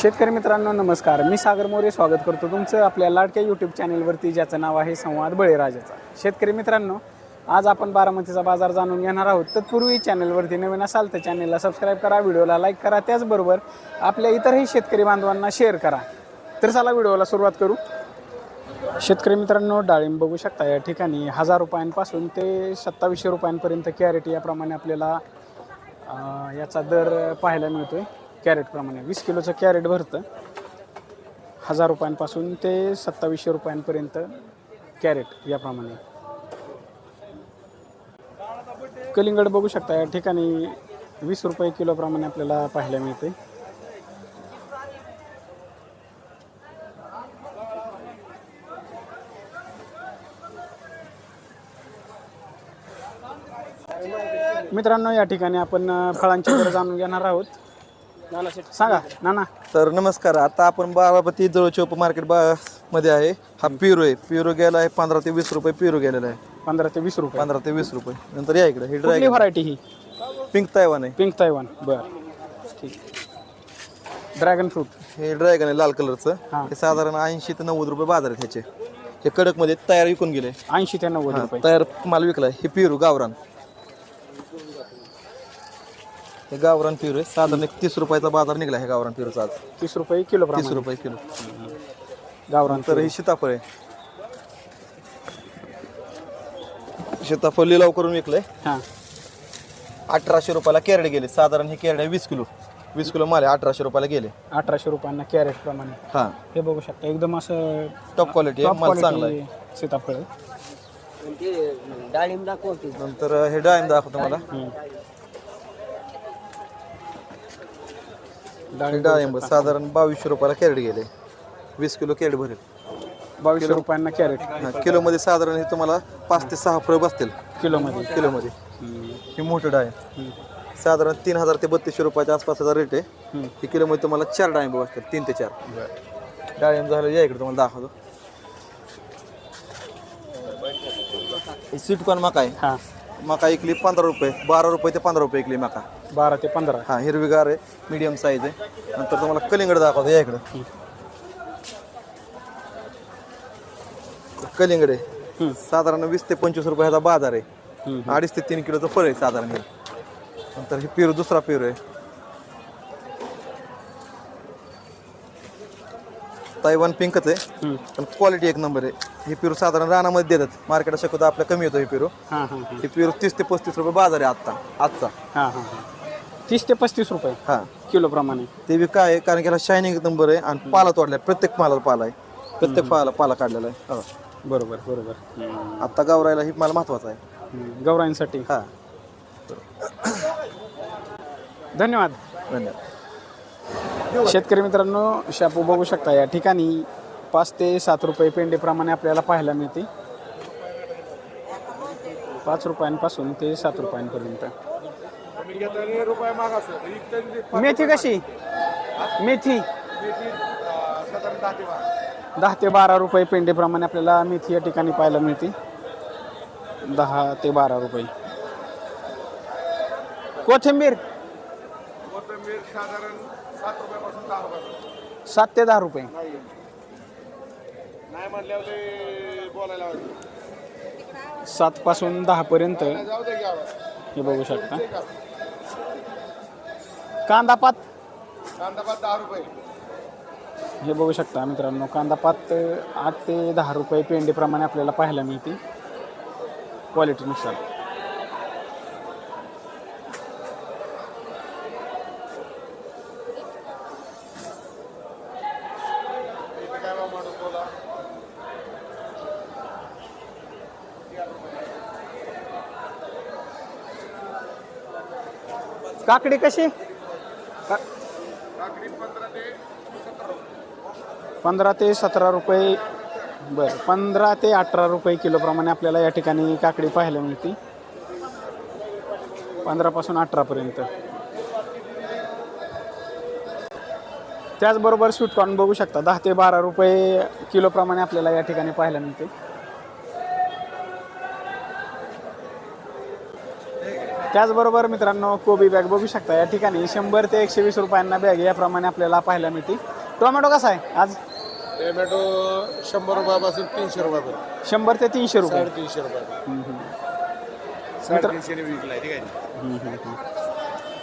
शेतकरी मित्रांनो नमस्कार. मी सागर मोरे स्वागत करतो तुमचं आपल्या लाडक्या यूट्यूब चॅनेलवरती ज्याचं नाव आहे संवाद बळीराजाचा. शेतकरी मित्रांनो आज आपण बारामतीचा बाजार जाणून घेणार आहोत. तत्पूर्वी चॅनेलवरती नवीन असाल तर चॅनेलला सबस्क्राईब करा व्हिडिओला लाईक करा. त्याचबरोबर आपल्या इतरही शेतकरी बांधवांना शेअर करा. तर चला व्हिडिओला सुरुवात करू. शेतकरी मित्रांनो डाळिंब बघू शकता या ठिकाणी. हजार रुपयांपासून ते सत्तावीसशे रुपयांपर्यंत कॅरेट याप्रमाणे आपल्याला याचा दर पाहायला मिळतो आहे कॅरेटप्रमाणे. वीस किलोचं कॅरेट भरतं. हजार रुपयांपासून ते सत्तावीसशे रुपयांपर्यंत कॅरेट याप्रमाणे. कलिंगड बघू शकता या ठिकाणी वीस रुपये किलोप्रमाणे आपल्याला पाहायला मिळते मित्रांनो या ठिकाणी आपण फळांची दर जाणून घेणार आहोत. सांगा नाना. तर नमस्कार आता आपण बारामती जवळ चौप मार्केट बा मध्ये आहे. हा पिरो आहे. पिरो गेला आहे पंधरा ते वीस रुपये पिरो गेलेला आहे. पंधरा ते वीस रुपये. पंधरा ते वीस रुपये. नंतर या इकडे हे कुठली ड्रॅगन व्हरायटी ही? पिंक तायवान आहे. पिंक तायवान बर. ठीक. ड्रॅगन फ्रूट हे ड्रॅगन आहे लाल कलरचं हा. हे साधारण ऐंशी ते नव्वद रुपये बाजार आहे त्याचे हे कडकमध्ये तयार विकून गेले. ऐंशी ते नव्वद रुपये. तयार माल विकलाय. हे पिरू गावरान. हे गावरान पिरू आहे. साधारण एक तीस रुपयाचा बाजार निघला हे गावरान पिरूचा आज. तीस रुपये किलो तीस रुपये किलो. गावरान तर हे सीताफळ आहे. सीताफळ लिलाव करून विकलंय. हां. अठराशे रुपयाला केरडे गेले. साधारण हे केरडे वीस किलो. वीस किलो माल आहे अठराशे रुपयाला गेले. अठराशे रुपयांना कॅरेट प्रमाणे. हा. हे बघू शकता एकदम असं टॉप क्वालिटी आहे माल चांगला आहे. सीताफळ आहे. नंतर हे डाळिंब दाखवतो मला डाळिंब साधारण बावीसशे रुपयाला कॅरेट गेले. वीस किलो कॅरेट भरेल. बावीसशे रुपयांना कॅरेट. हा किलोमध्ये साधारण हे तुम्हाला पाच ते सहा फळ बसतील. किलोमध्ये. किलोमध्ये. हम्म. हे मोठं हम्म. साधारण तीन हजार ते बत्तीसशे रुपयाच्या आसपासचा रेट आहे. हम्म. हे किलोमध्ये तुम्हाला चार डाळिंब बसतील तीन ते चार. डाळिंब झालं या इकडे तुम्हाला दाखवतो. ही स्वीटकॉर्न मका आहे? हां. मका इकली पंधरा रुपये बारा रुपये ते पंधरा रुपये इकली मका. बारा ते पंधरा. हा हिरवीगार आहे मीडियम साईज आहे. नंतर तुम्हाला कलिंगड दाखवतो या इकडं. कलिंगड आहे. साधारण वीस ते पंचवीस रुपयाचा बाजार आहे. अडीच ते तीन किलोचं फळ आहे साधारण हे. नंतर हे पेरू दुसरा पेरू आहे. तैवान पिंकच आहे. पण क्वालिटी एक नंबर आहे. हे पेरू साधारण रानामध्ये देतात. मार्केटात शक्यतो आपल्या कमी येतो हे पेरू. हां हां हां. हे पेरू तीस ते पस्तीस रुपये बाजार आहे आत्ता आजचा. हां हां हां. तीस ते पस्तीस रुपये हा. किलो प्रमाणे. ते बी काय आहे? कारण की याला शायनिंग नंबर आहे आणि पाला तोडलाय. प्रत्येक मालाला पाला आहे. प्रत्येक पाला पाला काढलेला आहे. हो. बरोबर बरोबर. हम्म. आत्ता गावरायला ही माल महत्त्वाचा आहे. हम्म. गौराईंसाठी. हा. धन्यवाद. धन्यवाद. शेतकरी मित्रांनो शापू बघू शकता या ठिकाणी पाच ते सात रुपये पेंडीप्रमाणे आपल्याला पाहायला मिळते. पाच रुपयांपासून ते सात रुपयांपर्यंत. मेथी कशी? मेथी. दहा ते बारा. रुपये पेंडीप्रमाणे आपल्याला मेथी या ठिकाणी पाहायला मिळते. दहा ते बारा रुपये. कोथिंबीर. सात ते दहा रुपये. सात पासून दहा पर्यंत. हे बघू शकता. कांदा पात हे बघू शकता मित्रांनो कांदा पात आठ ते दहा रुपये पेंडीप्रमाणे आपल्याला पाहायला मिळते. क्वालिटीनुसार काकडी कशी? पंधरा ते सतरा रुपये बरं पंधरा ते अठरा रुपये किलोप्रमाणे आपल्याला या ठिकाणी काकडी पाहायला मिळते. पंधरापासून अठरापर्यंत त्याचबरोबर स्वीटकॉर्न बघू शकता दहा ते बारा रुपये किलोप्रमाणे आपल्याला या ठिकाणी पाहायला मिळते. त्याचबरोबर मित्रांनो कोबी बॅग बघू शकता या ठिकाणी शंभर ते एकशे वीस रुपयांना बॅग याप्रमाणे आपल्याला पाहायला मिळते टोमॅटो कसा आहे आज? टोमॅटो शंभर रुपयापासून तीनशे रुपयापर्यंत. शंभर ते तीनशे रुपये. साडेतीनशे रुपये.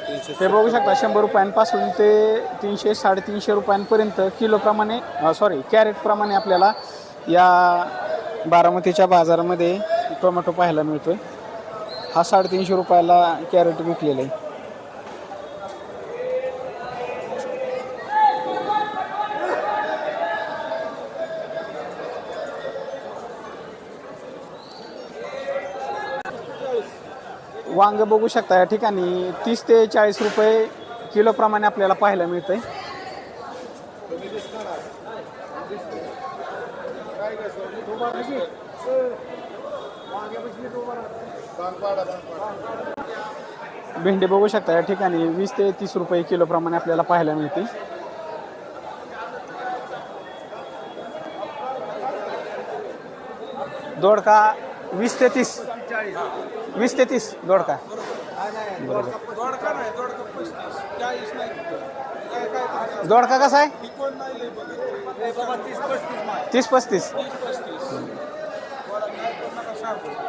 तीनशे ते बघू शकता शंभर रुपयांपासून ते तीनशे साडेतीनशे रुपयांपर्यंत किलोप्रमाणे सॉरी कॅरेटप्रमाणे आपल्याला या बारामतीच्या बाजारामध्ये टोमॅटो पाहायला मिळतोय. हा साडेतीनशे रुपयाला कॅरेट विकलेला आहे. वांग बघू शकता या ठिकाणी तीस ते चाळीस रुपये किलोप्रमाणे आपल्याला पाहायला मिळतं आहे भेंडी बघू शकता या ठिकाणी. वीस ते तीस रुपये किलोप्रमाणे आपल्याला पाहायला मिळते दोडका वीस ते तीस. वीस ते तीस दोडका. बरोबर दोडका कसा आहे? तीस पस्तीस.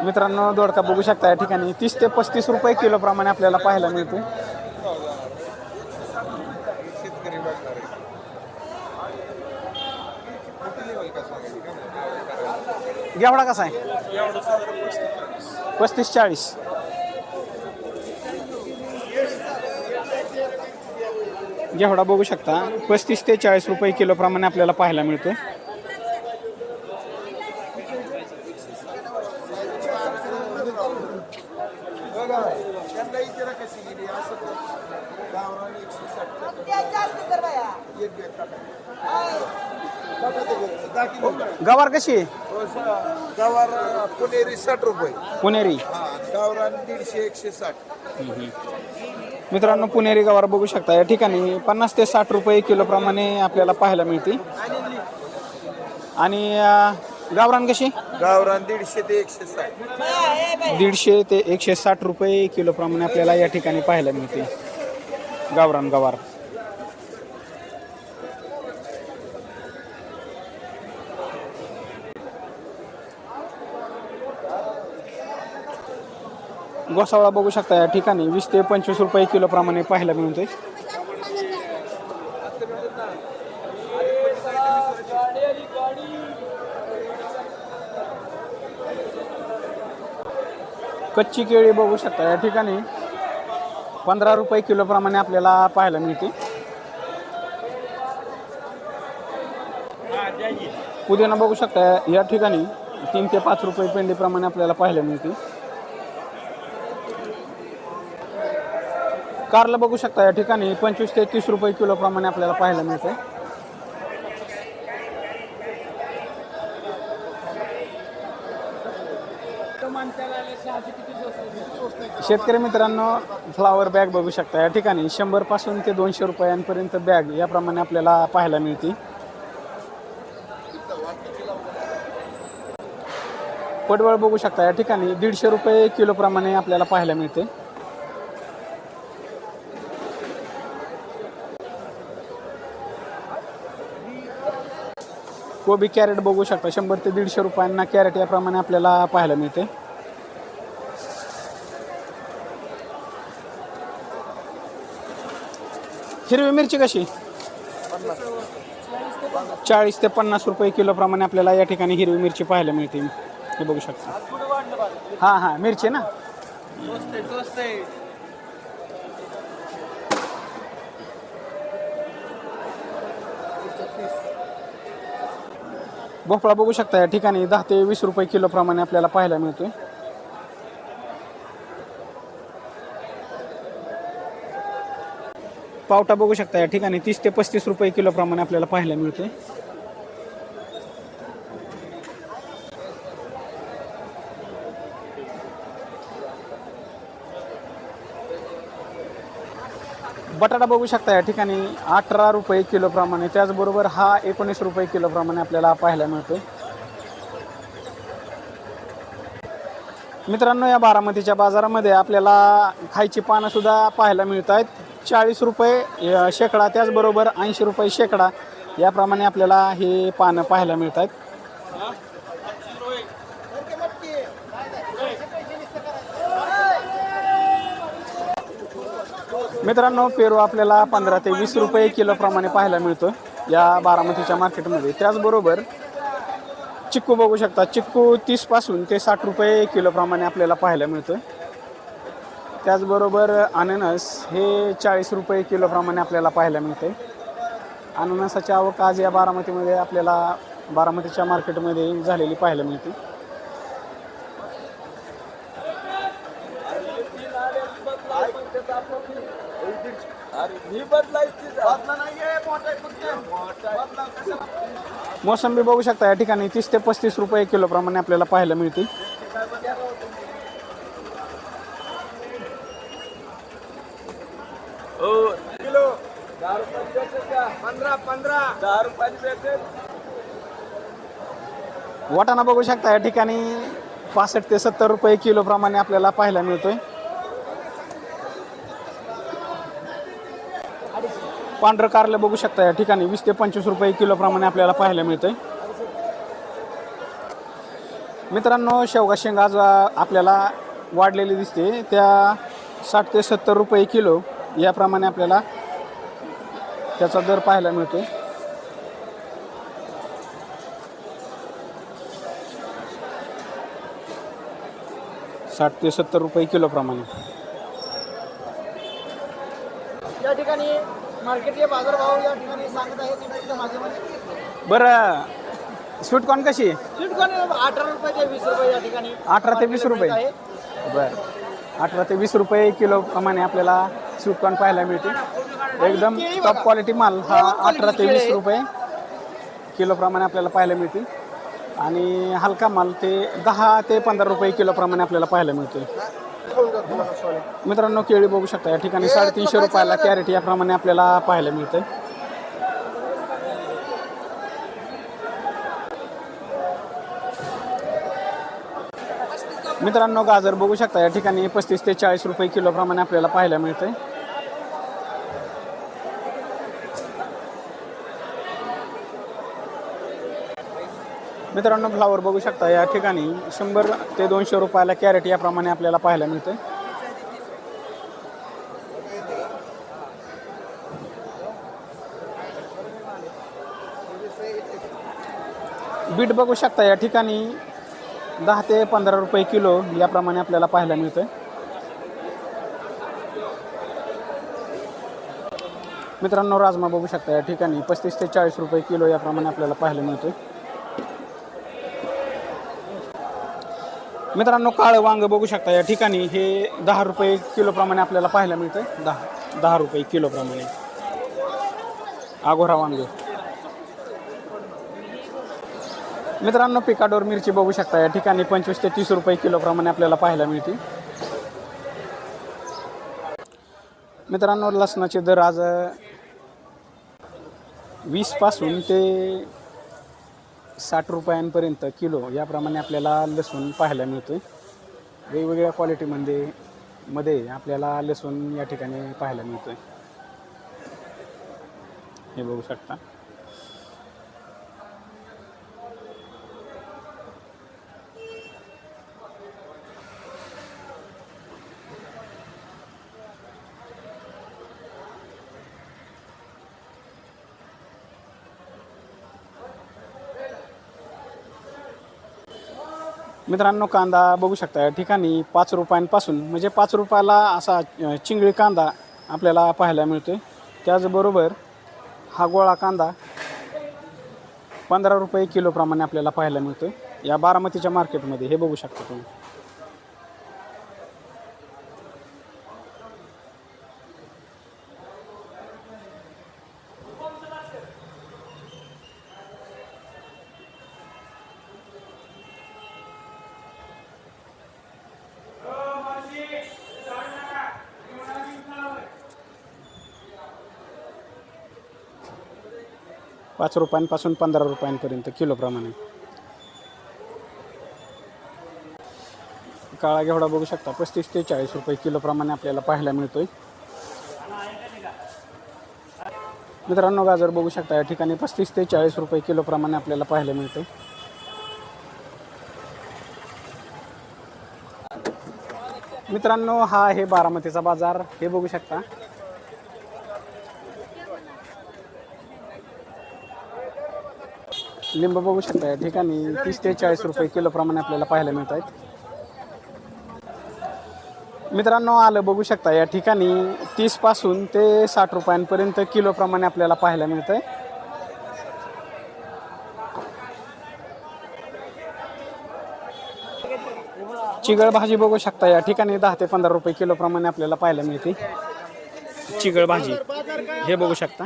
मित्रांनो दोडका बघू शकता या ठिकाणी. तीस ते पस्तीस रुपये किलो प्रमाणे आपल्याला पाहायला मिळतो. घेवडा कसा आहे? पस्तीस चाळीस. घेवडा बघू शकता. पस्तीस ते चाळीस रुपये किलोप्रमाणे आपल्याला पाहायला मिळतो गवार कशी आहे? गवार पुणेरी साठ रुपये. पुणेरी. गावरान दीडशे एकशे साठ. मित्रांनो पुणेरी गवार बघू शकता. या ठिकाणी पन्नास ते साठ रुपये किलो प्रमाणे आपल्याला पाहायला मिळते आणि अं, गावरान कशी? गावरान दीडशे ते एकशे साठ. दीडशे ते एकशे साठ रुपये किलो प्रमाणे आपल्याला या ठिकाणी पाहायला मिळते गावरान गवार. गोसावळा बघू शकता या ठिकाणी. वीस ते पंचवीस रुपये किलो प्रमाणे पाहायला मिळतोय. कच्ची केळी बघू शकता या ठिकाणी. पंधरा रुपये किलो प्रमाणे आपल्याला पाहायला मिळते पुदिना बघू शकता या ठिकाणी. तीन ते पाच रुपये पेंडीप्रमाणे आपल्याला पाहायला मिळते कारला बघू शकता या ठिकाणी पंचवीस ते तीस रुपये किलो प्रमाणे आपल्याला पाहायला मिळते शेतकरी मित्रांनो फ्लावर बॅग बघू शकता या ठिकाणी. शंभरपासून ते दोनशे रुपयांपर्यंत बॅग याप्रमाणे आपल्याला पाहायला मिळते. पडवळ बघू शकता या ठिकाणी. दीडशे रुपये किलो प्रमाणे आपल्याला पाहायला मिळते. कोबी कॅरेट बघू शकता. शंभर ते दीडशे रुपयांना कॅरेट याप्रमाणे आपल्याला पाहायला मिळते. हिरवी मिरची कशी? चाळीस ते पन्नास रुपये किलो प्रमाणे आपल्याला या ठिकाणी हिरवी मिरची पाहायला मिळते. हे बघू शकता. हां हां मिरची ना? भोपळा बघू शकता या ठिकाणी. दहा ते वीस रुपये किलो प्रमाणे आपल्याला पाहायला मिळतोय. पावटा बघू शकता या ठिकाणी तीस ते पस्तीस रुपये किलो प्रमाणे आपल्याला पाहायला मिळतोय. बटाटा बघू शकता या ठिकाणी अठरा रुपये किलोप्रमाणे त्याचबरोबर हा एकोणीस रुपये किलोप्रमाणे आपल्याला पाहायला मिळतो मित्रांनो या बारामतीच्या बाजारामध्ये आपल्याला खायची पानंसुद्धा पाहायला मिळत आहेत चाळीस रुपये शेकडा त्याचबरोबर ऐंशी रुपये शेकडा याप्रमाणे आपल्याला हे पानं पाहायला मिळत आहेत मित्रांनो पेरू आपल्याला पंधरा ते वीस रुपये किलोप्रमाणे पाहायला मिळतो या बारामतीच्या मार्केटमध्ये. त्याचबरोबर चिक्कू बघू शकता. चिक्कू तीसपासून ते साठ रुपये किलोप्रमाणे आपल्याला पाहायला मिळतं त्याचबरोबर अननस हे चाळीस रुपये किलोप्रमाणे आपल्याला पाहायला मिळते अननसाची आवक आज या बारामतीमध्ये आपल्याला बारामतीच्या मार्केटमध्ये झालेली पाहायला मिळते. मोसंबी बघू शकता या ठिकाणी तीस ते पस्तीस रुपये किलोप्रमाणे आपल्याला पाहायला मिळते वाटाणा बघू शकता या ठिकाणी पासष्ट ते सत्तर रुपये किलोप्रमाणे आपल्याला पाहायला मिळतोय. पांढरं कारलं बघू शकता या ठिकाणी. वीस ते पंचवीस रुपये किलोप्रमाणे आपल्याला पाहायला मिळतंय. मित्रांनो शेवगा शेंगा आज आपल्याला वाढलेली दिसते त्या साठ ते सत्तर रुपये किलो याप्रमाणे आपल्याला त्याचा दर पाहायला मिळतोय. साठ ते सत्तर रुपये किलोप्रमाणे या ठिकाणी मार्केटचे बाजारभाव या ठिकाणी सांगत आहे ते माझ्यामध्ये बरं स्वीटकॉर्न कशी? आहे? अठरा रुपये ते वीस रुपये या ठिकाणी अठरा ते वीस रुपये. आहे बरं. अठरा ते वीस रुपये किलो प्रमाणे आपल्याला स्वीटकॉर्न पाहायला मिळते एकदम टॉप क्वालिटी माल हा अठरा ते वीस रुपये किलोप्रमाणे आपल्याला पाहायला मिळते आणि हलका माल ते दहा ते पंधरा रुपये किलोप्रमाणे आपल्याला पाहायला मिळते मित्रांनो केळी बघू शकता या ठिकाणी साडेतीनशे रुपयाला कॅरेट याप्रमाणे आपल्याला पाहायला मिळते मित्रांनो गाजर बघू शकता या ठिकाणी पस्तीस ते चाळीस रुपये किलोप्रमाणे आपल्याला पाहायला मिळते मित्रांनो फ्लावर बघू शकता या ठिकाणी शंभर ते दोनशे रुपयाला कॅरेट याप्रमाणे आपल्याला पाहायला मिळते बीट बघू शकता या ठिकाणी दहा ते पंधरा रुपये किलो याप्रमाणे आपल्याला पाहायला मिळतं मित्रांनो राजमा बघू शकता या ठिकाणी पस्तीस ते चाळीस रुपये किलो याप्रमाणे आपल्याला पाहायला मिळतोय. मित्रांनो काळं वांग बघू शकता या ठिकाणी. हे दहा रुपये किलोप्रमाणे आपल्याला पाहायला मिळतं दहा दहा रुपये किलोप्रमाणे आगोरा वांग. मित्रांनो पिकाडोर मिरची बघू शकता या ठिकाणी. पंचवीस ते तीस रुपये किलोप्रमाणे आपल्याला पाहायला मिळते. मित्रांनो लसणाचे दर आज वीसपासून ते साठ रुपयांपर्यंत किलो याप्रमाणे आपल्याला लसूण पाहायला मिळतो आहे वेगवेगळ्या क्वालिटीमध्ये मध्ये आपल्याला लसूण या ठिकाणी पाहायला मिळतो आहे हे बघू शकता. मित्रांनो कांदा बघू शकता या ठिकाणी पाच रुपयांपासून म्हणजे पाच रुपयाला असा चिंगळी कांदा आपल्याला पाहायला मिळतोय. त्याचबरोबर हा गोळा कांदा पंधरा रुपये किलोप्रमाणे आपल्याला पाहायला मिळतो या बारामतीच्या मार्केटमध्ये हे बघू शकता तुम्ही. पाच रुपयांपासून पंधरा रुपयांपर्यंत किलोप्रमाणे काळा घेवडा बघू शकता पस्तीस ते चाळीस रुपये किलोप्रमाणे आपल्याला पाहायला मिळतोय. मित्रांनो गाजर बघू शकता या ठिकाणी पस्तीस ते चाळीस रुपये किलोप्रमाणे आपल्याला पाहायला मिळते मित्रांनो हा आहे बारामतीचा बाजार. हे बघू शकता लिंब बघू शकता या ठिकाणी तीस ते चाळीस रुपये किलोप्रमाणे आपल्याला पाहायला मिळत आहेत. मित्रांनो आलं बघू शकता या ठिकाणी तीसपासून ते साठ रुपयांपर्यंत किलोप्रमाणे आपल्याला पाहायला मिळतंय चिगळ भाजी बघू शकता या ठिकाणी दहा ते पंधरा रुपये किलोप्रमाणे आपल्याला पाहायला मिळते. चिगळ भाजी हे बघू शकता.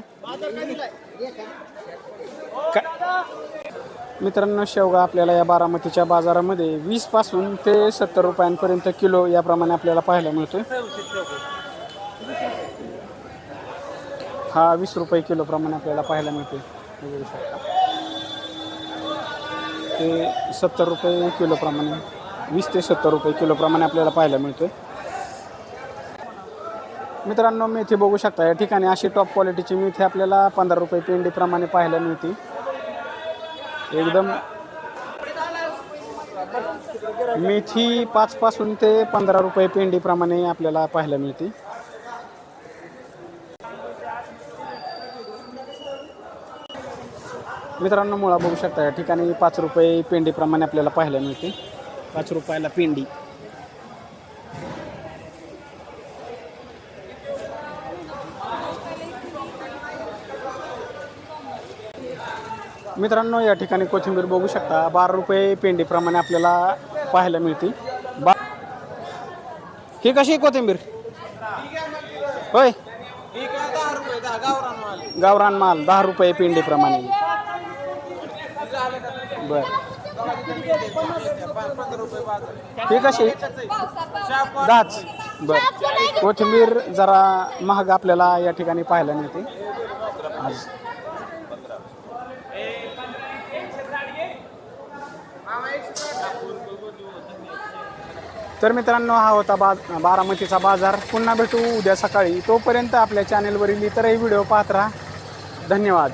मित्रांनो शेवगा आपल्याला या बारामतीच्या बाजारामध्ये वीसपासून ते सत्तर रुपयांपर्यंत किलो याप्रमाणे आपल्याला पाहायला मिळतो हा वीस रुपये किलो प्रमाणे आपल्याला पाहायला मिळते ते सत्तर रुपये किलो प्रमाणे वीस ते सत्तर रुपये किलो प्रमाणे आपल्याला पाहायला मिळतोय. मित्रांनो मेथी बघू शकता. या ठिकाणी अशी टॉप क्वालिटीची मेथी आपल्याला पंधरा रुपये पेंडीप्रमाणे पाहायला मिळते. एकदम मेथी पाच पासून ते पंधरा रुपये पेंडीप्रमाणे आपल्याला पाहायला मिळते. मित्रांनो मुळा बघू शकता. या ठिकाणी पाच रुपये पेंडीप्रमाणे आपल्याला पाहायला मिळते. पाच रुपयाला पेंडी. मित्रांनो या ठिकाणी कोथिंबीर बघू शकता. बारा रुपये पेंडीप्रमाणे आपल्याला पाहायला मिळते. बा ही कशी कोथिंबीर? होय. गावरान माल दहा रुपये पेंडीप्रमाणे. बर. ही कशी? दहाच. बर. कोथिंबीर जरा महाग आपल्याला या ठिकाणी पाहायला मिळते. आज. तर मित्रांनो हा होता बा बारामतीचा बाजार. पुन्हा भेटू उद्या सकाळी. तोपर्यंत आपल्या चॅनेलवरील इतरही व्हिडिओ पाहत राहा. धन्यवाद.